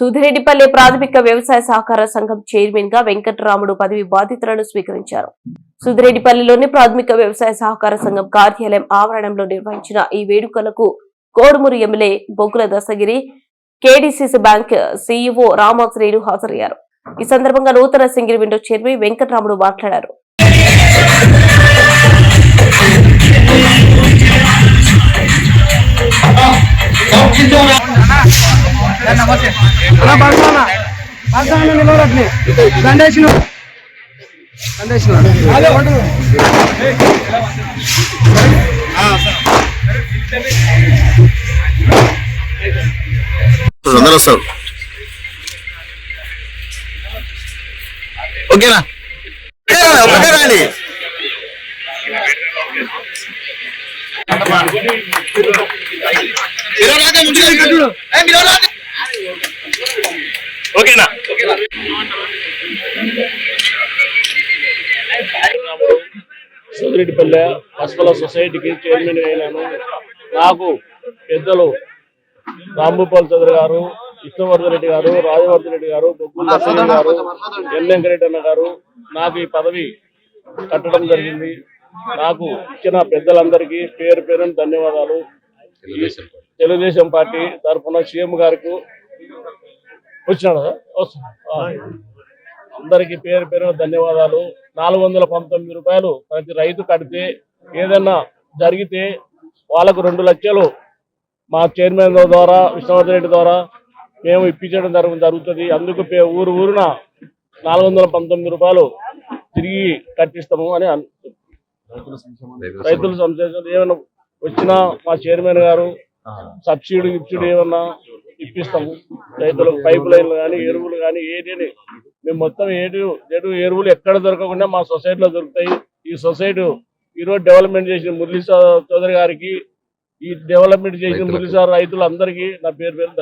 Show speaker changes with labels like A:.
A: సుధిరెడ్డిపల్లి ప్రాథమిక వ్యవసాయ సహకార సంఘం చైర్మన్గా వెంకటరాముడు పదవి బాధ్యతలను స్వీకరించారు. సుధిరెడ్డిపల్లిలోని ప్రాథమిక వ్యవసాయ సహకార సంఘం కార్యాలయం ఆవరణంలో నిర్వహించిన ఈ వేడుకలకు Kodumuru MLA Boggula Dasagiri KDCC bank CEO రామాశ్రీలు హాజరయ్యారు. ఈ సందర్భంగా నూతన సింగిల్ విండో చైర్మన్ వెంకటరాముడు మాట్లాడారు.
B: నిలవరట్లే దండేసిన. దండేసిన.
C: అందరూ వస్తారు ఓకేనా? ఒకటే రండి. ఓకేనా
D: సోదిరెడ్డిపల్లె పసుపల సొసైటీకి చైర్మన్ అయినాను. నాకు పెద్దలు రాంభూపాల్ చౌదరి గారు విష్ణువర్ధన్ రెడ్డి గారు రాజవర్ధన్ రెడ్డి గారు బొగ్గుల నరసింహ గారు ఎన్నంకరెడ్డి అన్న గారు నాకు ఈ పదవి కట్టడం జరిగింది. నాకు ఇచ్చిన పెద్దలందరికీ పేరు పేరున ధన్యవాదాలు. తెలుగుదేశం పార్టీ. తరఫున సీఎం గారికి వచ్చినాడు. అందరికీ పేరు పేరున ధన్యవాదాలు. నాలుగు వందల పంతొమ్మిది రూపాయలు ప్రతి రైతు కడితే ఏదన్నా జరిగితే వాళ్ళకు రెండు లక్షలు మా చైర్మన్ ద్వారా విష్ణువర్ధన్ రెడ్డి ద్వారా మేము ఇప్పించడం జరుగు జరుగుతుంది. అందుకు ఊరు ఊరున నాలుగు వందల పంతొమ్మిది రూపాయలు తిరిగి కట్టిస్తాము అని అన్- రైతుల సంక్షేమం ఏమైనా వచ్చినా మా చైర్మన్ గారు సబ్సిడీ ఇచ్చుడు ఏమన్నా ఇప్పిస్తాము. రైతులకు పైపు లైన్లు కానీ ఎరువులు కానీ ఏది మేము మొత్తం ఏడు ఏడు ఎరువులు ఎక్కడ దొరకకుండా మా సొసైటీలో దొరుకుతాయి. ఈ సొసైటీ ఈరోజు డెవలప్మెంట్ చేసిన మురళీ చౌదరి గారికి ఈ డెవలప్మెంట్ చేసిన మురళీ సార్ రైతులందరికీ నా పేరు పేరు